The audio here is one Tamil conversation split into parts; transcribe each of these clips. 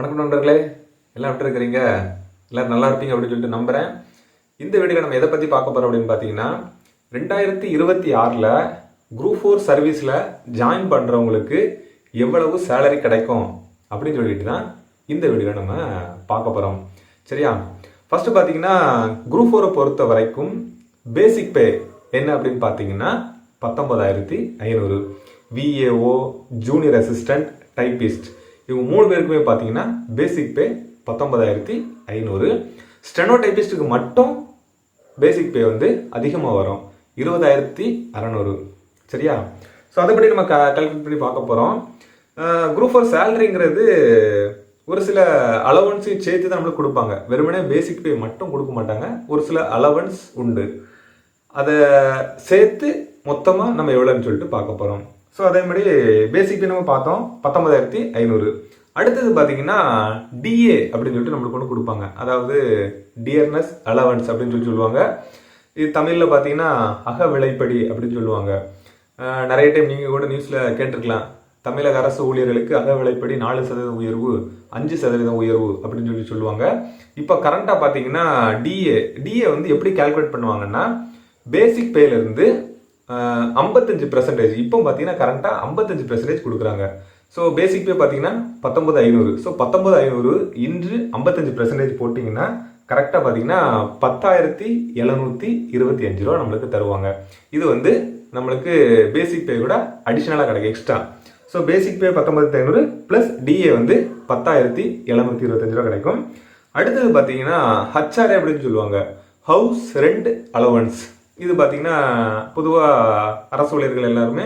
வணக்கம் நண்பர்களே. எல்லாம் எப்படி இருக்கிறீங்க? எல்லோரும் நல்லா இருப்பீங்க அப்படின்னு சொல்லிட்டு நம்புகிறேன் இந்த வீடியோ நம்ம எதை பற்றி பார்க்க போகிறோம் அப்படின்னு பார்த்தீங்கன்னா ரெண்டாயிரத்தி இருபத்தி ஆறில் குரூப் ஃபோர் சர்வீஸில் ஜாயின் பண்ணுறவங்களுக்கு எவ்வளவு சேலரி கிடைக்கும் அப்படின்னு சொல்லிட்டு தான் இந்த வீடியோ நம்ம பார்க்க போகிறோம் சரியா? ஃபஸ்ட்டு பார்த்தீங்கன்னா குரூப் ஃபோரை பொறுத்த வரைக்கும் பேசிக் பே என்ன அப்படின்னு பார்த்தீங்கன்னா பத்தொன்பதாயிரத்தி ஐநூறு. விஏஓ ஜூனியர் அசிஸ்டன்ட் டைப்பிஸ்ட் இவங்க மூணு பேருக்குமே பார்த்தீங்கன்னா பேசிக் பே பத்தொன்பதாயிரத்தி ஐநூறு. ஸ்டெனோ டைப்பிஸ்ட்டுக்கு மட்டும் பேசிக் பே வந்து அதிகமாக வரும். இருபதாயிரத்தி அறநூறு. சரியா? ஸோ அதைப்படி நம்ம க கல்குலேட் பண்ணி பார்க்க போகிறோம் குரூப் ஃபோர் சேலரிங்கிறது ஒரு சில அலவன்ஸையும் சேர்த்து தான் நம்மளுக்கு கொடுப்பாங்க. வெறுமனே பேசிக் பே மட்டும் கொடுக்க மாட்டாங்க. ஒரு சில அலவன்ஸ் உண்டு. அதை சேர்த்து மொத்தமாக நம்ம எவ்வளோன்னு சொல்லிட்டு பார்க்க போகிறோம் ஸோ அதே மாதிரி பேசிக் நம்ம பார்த்தோம். பத்தொன்பதாயிரத்தி ஐநூறு. அடுத்தது பார்த்தீங்கன்னா டிஏ அப்படின்னு சொல்லிட்டு நம்மளுக்கு ஒன்று கொடுப்பாங்க. அதாவது டியர்னஸ் அலவன்ஸ் அப்படின்னு சொல்லி சொல்லுவாங்க. இது தமிழில் பார்த்தீங்கன்னா அக விலைப்படி அப்படின்னு சொல்லுவாங்க. நிறைய டைம் நீங்கள் கூட நியூஸில் கேட்டிருக்கலாம். தமிழக அரசு ஊழியர்களுக்கு அக விலைப்படி நாலு சதவீதம் உயர்வு அஞ்சு சதவீதம் உயர்வு அப்படின்னு சொல்லி சொல்லுவாங்க. இப்போ கரண்ட்டாக பார்த்தீங்கன்னா டிஏ டிஏ வந்து எப்படி கால்குலேட் பண்ணுவாங்கன்னா பேசிக் பேலேருந்து ஐம்பத்தஞ்சு பெர்சன்டேஜ் இப்போ பார்த்தீங்கன்னா கரண்ட்டாக ஐம்பத்தஞ்சு பெர்சன்டேஜ் கொடுக்குறாங்க. ஸோ பேசிக் பே பார்த்தீங்கன்னா பத்தொம்பது ஐநூறு. ஸோ பத்தொம்பது ஐநூறு இன்று ஐம்பத்தஞ்சு பெர்சன்டேஜ் போட்டிங்கன்னா கரெக்டாக பார்த்தீங்கன்னா பத்தாயிரத்தி எழுநூற்றி இருபத்தி அஞ்சு ரூபா நம்மளுக்கு தருவாங்க. இது வந்து நம்மளுக்கு பேசிக் பே கூட அடிஷ்னலாக கிடைக்கும் எக்ஸ்ட்ரா ஸோ பேசிக் பே பத்தொம்பது ஐநூறு ப்ளஸ் டிஏ வந்து பத்தாயிரத்தி எழுநூற்றி இருபத்தஞ்சு ரூபா கிடைக்கும். அடுத்தது பார்த்தீங்கன்னா ஹச்ஆர்ஏ அப்படின்னு சொல்லுவாங்க. ஹவுஸ் ரெண்ட் அலவன்ஸ் இது பார்த்தீங்கன்னா பொதுவாக அரசு ஊழியர்கள் எல்லாருமே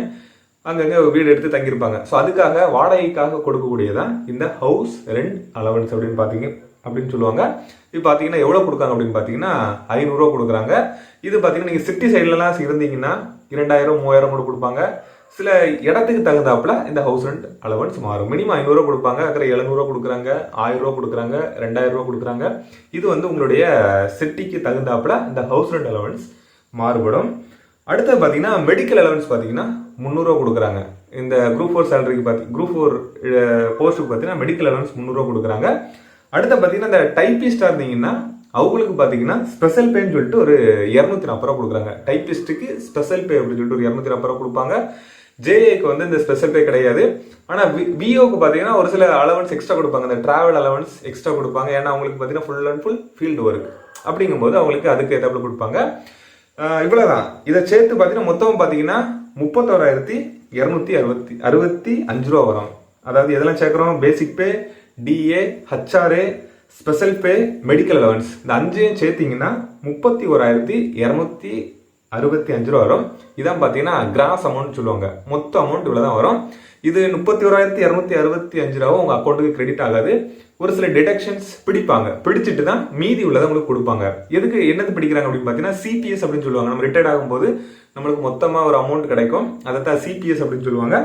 அங்கங்கே வீடு எடுத்து தங்கியிருப்பாங்க. ஸோ அதுக்காக வாடகைக்காக கொடுக்கக்கூடியதான் இந்த ஹவுஸ் ரெண்ட் அலவன்ஸ் அப்படின்னு பார்த்தீங்க அப்படின்னு சொல்லுவாங்க. இது பார்த்தீங்கன்னா எவ்வளோ கொடுக்காங்க அப்படின்னு பார்த்தீங்கன்னா ஐநூறுரூவா கொடுக்குறாங்க. இது பார்த்தீங்கன்னா நீங்கள் சிட்டி சைட்லலாம் இருந்தீங்கன்னா இரண்டாயிரம் மூவாயிரம் கூட கொடுப்பாங்க. சில இடத்துக்கு தகுந்தாப்புல இந்த ஹவுஸ் ரெண்ட் அலவன்ஸ் மாறும். மினிமம் ஐநூறுரூவா கொடுப்பாங்க. அக்கறை எழுநூறுவா கொடுக்குறாங்க. ஆயிரரூவா கொடுக்குறாங்க. ரெண்டாயிரம் ரூபா கொடுக்குறாங்க. இது வந்து உங்களுடைய சிட்டிக்கு தகுந்தாப்புல இந்த ஹவுஸ் ரெண்ட் அலவன்ஸ் மாறுபடும். அடுத்தது பார்த்தீங்கன்னா மெடிக்கல் அலவன்ஸ் பார்த்தீங்கன்னா முந்நூறுரூவா கொடுக்குறாங்க. இந்த குரூப் ஃபோர் சேலரிக்கு பார்த்தி குரூப் ஃபோர் போஸ்ட்டுக்கு பார்த்தீங்கன்னா மெடிக்கல் அலவன்ஸ் முந்நூறுரூவா கொடுக்குறாங்க. அடுத்து பார்த்தீங்கன்னா இந்த டைப்பிஸ்டாக இருந்தீங்கன்னா அவங்களுக்கு பார்த்தீங்கன்னா ஸ்பெஷல் பேன்னு சொல்லிட்டு ஒரு இரநூத்தி நாற்பது ரூபா கொடுக்குறாங்க. டைப்பிஸ்ட்டுக்கு ஸ்பெஷல் பே அப்படின்னு சொல்லிட்டு ஒரு இரநூத்தி நாற்பது ரூபா கொடுப்பாங்க. ஜேஏக்கு வந்து இந்த ஸ்பெஷல் பே கிடையாது. ஆனால் விஓக்கு பார்த்தீங்கன்னா ஒரு சில அலவன்ஸ் எக்ஸ்ட்ரா கொடுப்பாங்க. இந்த ட்ராவல் அலவன்ஸ் எக்ஸ்ட்ரா கொடுப்பாங்க. ஏன்னா அவங்களுக்கு பார்த்தீங்கன்னா full and full field work அப்படிங்கும்போது அவங்களுக்கு அதுக்கு ஏற்றாப்புல கொடுப்பாங்க. இவ்வளோதான் இதை சேர்த்து பார்த்தீங்கன்னா மொத்தம் பார்த்தீங்கன்னா முப்பத்தோராயிரத்தி இரநூத்தி அறுபத்தி அறுபத்தி அஞ்சு ரூபா வரும். அதாவது எதெல்லாம் சேர்க்குறோம்? Basic pay DA HRA special pay medical allowance இந்த அஞ்சையும் சேர்த்தீங்கன்னா முப்பத்தி ஓராயிரத்தி இரநூத்தி அறுபத்தி அஞ்சு ரூபா வரும். இதான் பார்த்தீங்கன்னா கிராஸ் அமௌண்ட் சொல்லுவாங்க. மொத்த அமௌண்ட் இவ்வளோ தான் வரும். இது முப்பத்தி ஓராயிரத்தி இரநூத்தி அறுபத்தி அஞ்சு ரூபாவும் உங்கள் அக்கௌண்ட்டுக்கு கிரெடிட் ஆகாது. ஒரு சில டிடக்ஷன்ஸ் பிடிப்பாங்க. பிடிச்சிட்டு தான் மீதி உள்ளதை உங்களுக்கு கொடுப்பாங்க. எதுக்கு என்னது பிடிக்கிறாங்க அப்படின்னு பார்த்தீங்கன்னா சிபிஎஸ் அப்படின்னு சொல்லுவாங்க. நம்ம ரிட்டையர்ட் ஆகும்போது நம்மளுக்கு மொத்தமாக ஒரு அமௌண்ட் கிடைக்கும். அதை தான் சிபிஎஸ் அப்படின்னு சொல்லுவாங்க.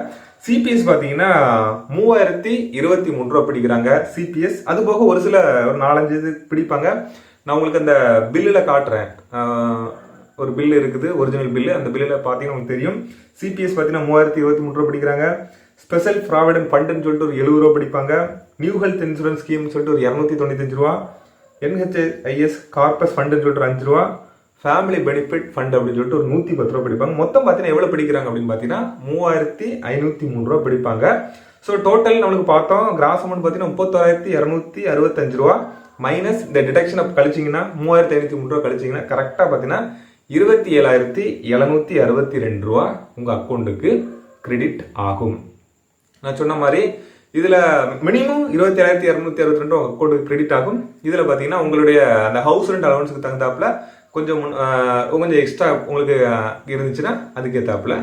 சிபிஎஸ் பார்த்தீங்கன்னா மூவாயிரத்தி இருபத்தி மூணு ரூபா பிடிக்கிறாங்க சிபிஎஸ் அது போக ஒரு சில ஒரு நாலஞ்சு இது பிடிப்பாங்க. நான் உங்களுக்கு அந்த பில்லில் காட்டுறேன். ஒரு பில் இருக்குது ஒரிஜினல் பில்லு அந்த பில்லில் பார்த்தீங்கன்னா உங்களுக்கு தெரியும். சிபிஎஸ் பார்த்தீங்கன்னா மூவாயிரத்தி இருபத்தி மூணு ரூபா பிடிக்கிறாங்க. ஸ்பெஷல் ப்ராவிடன்ட் ஃபண்டுன்னு சொல்லிட்டு ஒரு எழுபது ரூபா பிடிப்பாங்க. நியூ ஹெல்த் இன்சூரன்ஸ் ஸ்கீம்னு சொல்லிட்டு ஒரு இரநூத்தி தொண்ணூத்தஞ்சு ரூபா. என்ஹெச்ஐஎஸ் கார்பஸ் ஃபண்டுன்னு சொல்லிட்டு ஒரு அஞ்சு ரூபா. ஃபேமிலி பெனிஃபிட் ஃபண்ட் அப்படின்னு சொல்லிட்டு ஒரு நூற்றி பத்து ரூபா பிடிப்பாங்க. மொத்தம் பார்த்தீங்கன்னா எவ்வளோ பிடிக்கிறாங்க அப்படின்னு பார்த்தீங்கன்னா மூவாயிரத்தி ஐநூற்றி மூணு ரூபா பிடிப்பாங்க. ஸோ டோட்டல் நம்மளுக்கு பார்த்தோம். கிராஸ் அமௌண்ட் பார்த்தீங்கன்னா முப்பத்தோராயிரத்தி இரநூத்தி அறுபத்தஞ்சு ரூபா. மைனஸ் இந்த டிடக்ஷனை கழிச்சிங்கன்னா மூவாயிரத்தி ஐநூற்றி மூணு ரூபா கழிச்சிங்கன்னா கரெக்டாக பார்த்தீங்கன்னா இருபத்தி ஏழாயிரத்தி எழுநூற்றி அறுபத்தி ரெண்டு ரூபா உங்கள் அக்கௌண்ட்டுக்கு கிரெடிட் ஆகும். நான் சொன்ன மாதிரி இதில் மினிமம் இருபத்தி ஏழாயிரத்தி இரநூத்தி அறுபத்தி ரெண்டு உங்கள் அக்கௌண்ட்டுக்கு கிரெடிட் ஆகும். இதில் பார்த்தீங்கன்னா உங்களுடைய அந்த ஹவுஸ் ரெண்ட் அலவன்ஸுக்கு தகுந்தாப்புல கொஞ்சம் கொஞ்சம் எக்ஸ்ட்ரா உங்களுக்கு இருந்துச்சுன்னா அதுக்கு ஏற்றாப்புல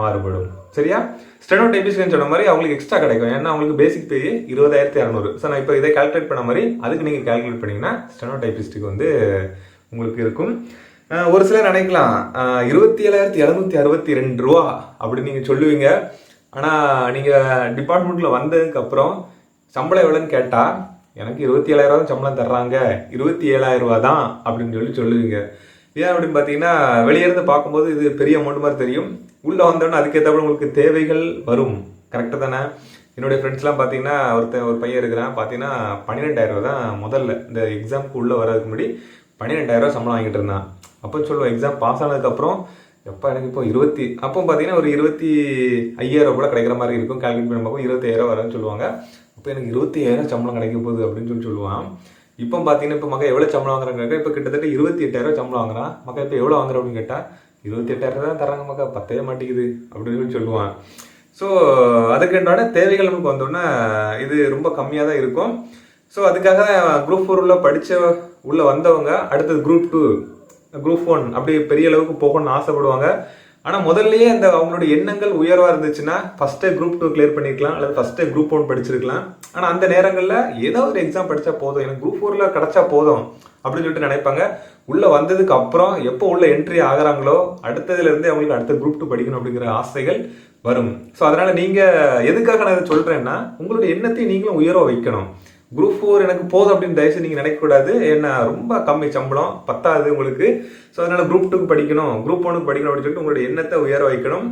மாறுபடும். சரியா? ஸ்டெனோ டைபிஸ்ட்னு சொன்ன மாதிரி அவங்களுக்கு எக்ஸ்ட்ரா கிடைக்கும். ஏன்னா அவங்களுக்கு பேசிக் பே இருபதாயிரத்தி இரநூறு ஸோ நான் இப்போ இதை கால்குலேட் பண்ண மாதிரி அதுக்கு நீங்கள் கால்குலேட் பண்ணிங்கன்னா ஸ்டெனோ டைபிஸ்ட்டுக்கு வந்து உங்களுக்கு இருக்கும். ஒரு சிலர் நினைக்கலாம். இருபத்தி ஏழாயிரத்தி எழுநூத்தி அறுபத்தி ரெண்டு ரூபா அப்படின்னு நீங்கள் சொல்லுவீங்க. ஆனால் நீங்கள் டிபார்ட்மெண்ட்டில் வந்ததுக்கப்புறம் சம்பளம் எவ்வளோன்னு கேட்டால் எனக்கு இருபத்தி ஏழாயிரம் ரூபா சம்பளம் தர்றாங்க. இருபத்தி ஏழாயிரம் ரூபா தான் அப்படின்னு சொல்லி சொல்லுவீங்க. ஏன் அப்படின்னு பார்த்தீங்கன்னா வெளியேருந்து பார்க்கும்போது இது பெரிய அமௌண்ட் மாதிரி தெரியும். உள்ளே வந்தோடனே அதுக்கேற்றப்பட உங்களுக்கு தேவைகள் வரும். கரெக்டாக தானே? என்னுடைய ஃப்ரெண்ட்ஸ்லாம் பார்த்தீங்கன்னா ஒருத்தன் ஒரு பையன் இருக்கிறான். பார்த்தீங்கன்னா பன்னிரெண்டாயிரம் ரூபா தான் முதல்ல. இந்த எக்ஸாமுக்கு உள்ளே வர்றதுக்கு முன்னாடி பன்னிரெண்டாயிரம் ரூபா சம்பளம் வாங்கிட்டு இருந்தான். அப்போ சொல்லுவோம் எக்ஸாம் பாஸ் ஆனதுக்கப்புறம் எப்போ எனக்கு இப்போ இருபத்தி அப்போ பார்த்தீங்கன்னா ஒரு இருபத்தி ஐயாயிரம் கூட கிடைக்கிற மாதிரி இருக்கும். கால்குலேட் பண்ணி பார்ப்போம் இருபத்தாயிரம் வரேன்னு சொல்லுவாங்க. அப்போ எனக்கு இருபத்தி ஐயாயிரம் சம்பளம் கிடைக்க போகுது அப்படின்னு சொல்லி சொல்லுவான். இப்போ பார்த்தீங்கன்னா இப்போ மகன் எவ்வளோ சம்பளம் வாங்குறாங்க இப்போ கிட்டத்தட்ட இருபத்தி எட்டாயிரம் சம்பளம் வாங்குறான். மக்கள் இப்போ எவ்வளோ வாங்குற அப்படின்னு கேட்டால் இருபத்தி எட்டாயிரம் தான் தராங்க மக்கா பத்தவே மாட்டேங்குது அப்படின்னு சொல்லி சொல்லுவான். ஸோ அதுக்குண்டான தேவைகள் நமக்கு வந்தோடனே இது ரொம்ப கம்மியாக தான் இருக்கும். ஸோ அதுக்காக குரூப் ஃபோர் உள்ள படித்த உள்ளே வந்தவங்க அடுத்தது குரூப் டூ குரூப் ஒன் அப்படி பெரிய அளவுக்கு போகணும்னு ஆசைப்படுவாங்க. ஆனால் முதல்லயே அந்த அவங்களுடைய எண்ணங்கள் உயர்வாக இருந்துச்சுன்னா ஃபஸ்ட்டே குரூப் டூ கிளியர் பண்ணிருக்கலாம் அல்லது ஃபஸ்ட்டே குரூப் ஒன் படிச்சிருக்கலாம். ஆனால் அந்த நேரங்களில் ஏதோ ஒரு எக்ஸாம் படித்தா போதும். எனக்கு குரூப் ஃபோரில் கிடச்சா போதும் அப்படின்னு சொல்லிட்டு நினைப்பாங்க. உள்ளே வந்ததுக்கு அப்புறம் எப்போ உள்ள என்ட்ரி ஆகுறாங்களோ அடுத்ததுலேருந்து அவங்களுக்கு அடுத்த குரூப் டூ படிக்கணும் அப்படிங்கிற ஆசைகள் வரும். ஸோ அதனால் நீங்கள் எதுக்காக நான் இதை சொல்கிறேன்னா உங்களுடைய எண்ணத்தை நீங்களும் உயர்வாக வைக்கணும். குரூப் ஃபோர் எனக்கு போதும் அப்படின்னு தயவுசெய்து நீங்கள் நினைக்கக்கூடாது. என்ன ரொம்ப கம்மி சம்பளம். பத்தாது உங்களுக்கு. ஸோ அதனால் குரூப் டூக்கு படிக்கணும். குரூப் ஒனுக்கு படிக்கணும் அப்படின்னு சொல்லிட்டு உங்களுடைய எண்ணத்தை உயர வைக்கணும்.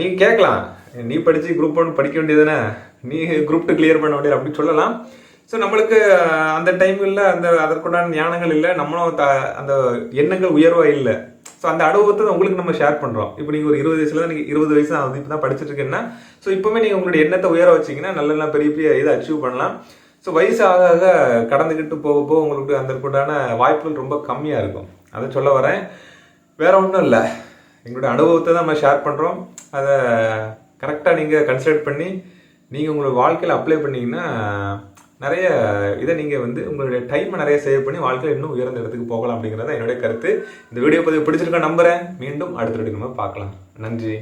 நீங்கள் கேட்கலாம். நீ படித்து குரூப் ஒன் படிக்க வேண்டியதுதானே? நீ குரூப் டூ கிளியர் பண்ண வேண்டியது அப்படின்னு சொல்லலாம். ஸோ நம்மளுக்கு அந்த டைமில் அந்த அதற்குண்டான ஞானங்கள் இல்லை. நம்மளும் த அந்த எண்ணங்கள் உயர்வாக இல்லை. ஸோ அந்த அனுபவத்தை தான் உங்களுக்கு நம்ம ஷேர் பண்ணுறோம் இப்போ நீங்கள் ஒரு இருபது வயசுல தான் நீங்கள் இருபது வயசு நான் வந்து இப்போ தான் படிச்சுட்டு இருக்கேன்னா ஸோ இப்போவே நீங்கள் உங்களுடைய எண்ணத்தை உயர வச்சீங்கன்னா நல்ல நல்ல பெரிய பெரிய இதை அச்சீவ் பண்ணலாம். ஸோ வயசு ஆக ஆக கடந்துக்கிட்டு போக போக உங்களுக்கு அதற்குண்டான வாய்ப்புகள் ரொம்ப கம்மியாக இருக்கும். அதை சொல்ல வரேன். வேற ஒன்றும் இல்லை. எங்களுடைய அனுபவத்தை தான் நம்ம ஷேர் பண்ணுறோம் அதை கரெக்டாக நீங்கள் கன்சிடர் பண்ணி நீங்கள் உங்களோட வாழ்க்கையில் அப்ளை பண்ணிங்கன்னா நிறைய இதை நீங்கள் வந்து உங்களுடைய டைமை நிறைய சேவ் பண்ணி வாழ்க்கையில் இன்னும் உயர்ந்த இடத்துக்கு போகலாம் அப்படிங்கிறத என்னுடைய கருத்து. இந்த வீடியோ பதிவு பிடிச்சிருக்க நம்புகிறேன் மீண்டும் அடுத்த வீடியோ நம்ம பார்க்கலாம். நன்றி.